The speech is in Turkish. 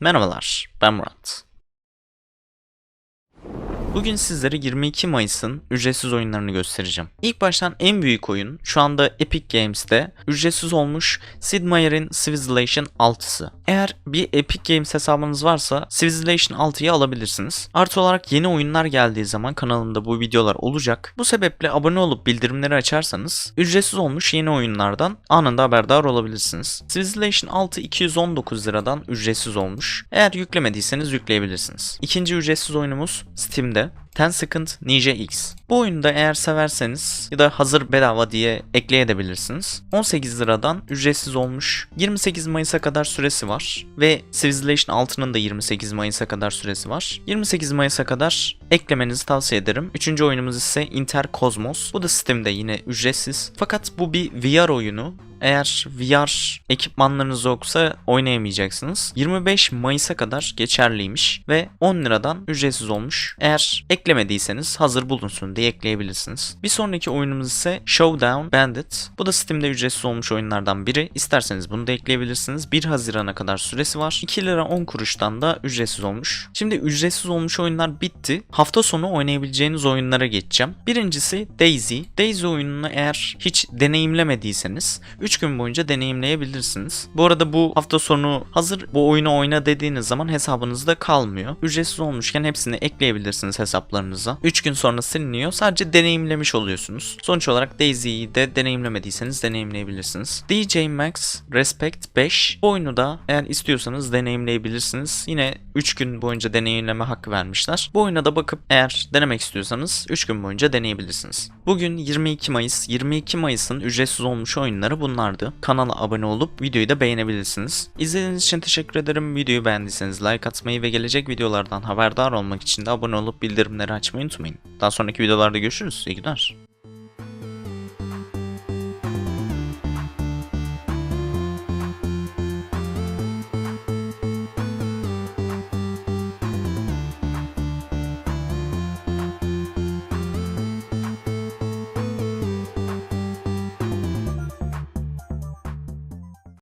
Merhabalar, ben Murat. Bugün sizlere 22 Mayıs'ın ücretsiz oyunlarını göstereceğim. İlk baştan en büyük oyun şu anda Epic Games'te ücretsiz olmuş Sid Meier'in Civilization 6'sı. Eğer bir Epic Games hesabınız varsa Civilization 6'yı alabilirsiniz. Artı olarak yeni oyunlar geldiği zaman kanalımda bu videolar olacak. Bu sebeple abone olup bildirimleri açarsanız ücretsiz olmuş yeni oyunlardan anında haberdar olabilirsiniz. Civilization 6 219 liradan ücretsiz olmuş. Eğer yüklemediyseniz yükleyebilirsiniz. İkinci ücretsiz oyunumuz Steam'de. 10 Second Ninja X. Bu oyunu da eğer severseniz ya da hazır bedava diye ekleyebilirsiniz. 18 liradan ücretsiz olmuş. 28 Mayıs'a kadar süresi var ve Civilization 6'nın da 28 Mayıs'a kadar süresi var. 28 Mayıs'a kadar eklemenizi tavsiye ederim. Üçüncü oyunumuz ise Inter Cosmos. Bu da Steam'de yine ücretsiz. Fakat bu bir VR oyunu. Eğer VR ekipmanlarınız yoksa oynayamayacaksınız. 25 Mayıs'a kadar geçerliymiş ve 10 liradan ücretsiz olmuş. Eğer eklemediyseniz hazır bulunsun diye ekleyebilirsiniz. Bir sonraki oyunumuz ise Showdown Bandit. Bu da Steam'de ücretsiz olmuş oyunlardan biri. İsterseniz bunu da ekleyebilirsiniz. 1 Haziran'a kadar süresi var. 2 lira 10 kuruştan da ücretsiz olmuş. Şimdi ücretsiz olmuş oyunlar bitti. Hafta sonu oynayabileceğiniz oyunlara geçeceğim. Birincisi Daisy. Daisy oyununu eğer hiç deneyimlemediyseniz 3 gün boyunca deneyimleyebilirsiniz. Bu arada bu hafta sonu hazır bu oyunu oyna dediğiniz zaman hesabınızda kalmıyor. Ücretsiz olmuşken hepsini ekleyebilirsiniz hesaplarınıza. 3 gün sonra siliniyor. Sadece deneyimlemiş oluyorsunuz. Sonuç olarak Daisy'yi de deneyimlemediyseniz deneyimleyebilirsiniz. DJ Max Respect 5 bu oyunu da eğer istiyorsanız deneyimleyebilirsiniz. Yine 3 gün boyunca deneyimleme hakkı vermişler. Bu oyuna da bakıp eğer denemek istiyorsanız 3 gün boyunca deneyebilirsiniz. Bugün 22 Mayıs. 22 Mayıs'ın ücretsiz olmuş oyunları bunlardı. Kanala abone olup videoyu da beğenebilirsiniz. İzlediğiniz için teşekkür ederim. Videoyu beğendiyseniz like atmayı ve gelecek videolardan haberdar olmak için de abone olup bildirimleri açmayı unutmayın. Daha sonraki videolarda görüşürüz. İyi günler.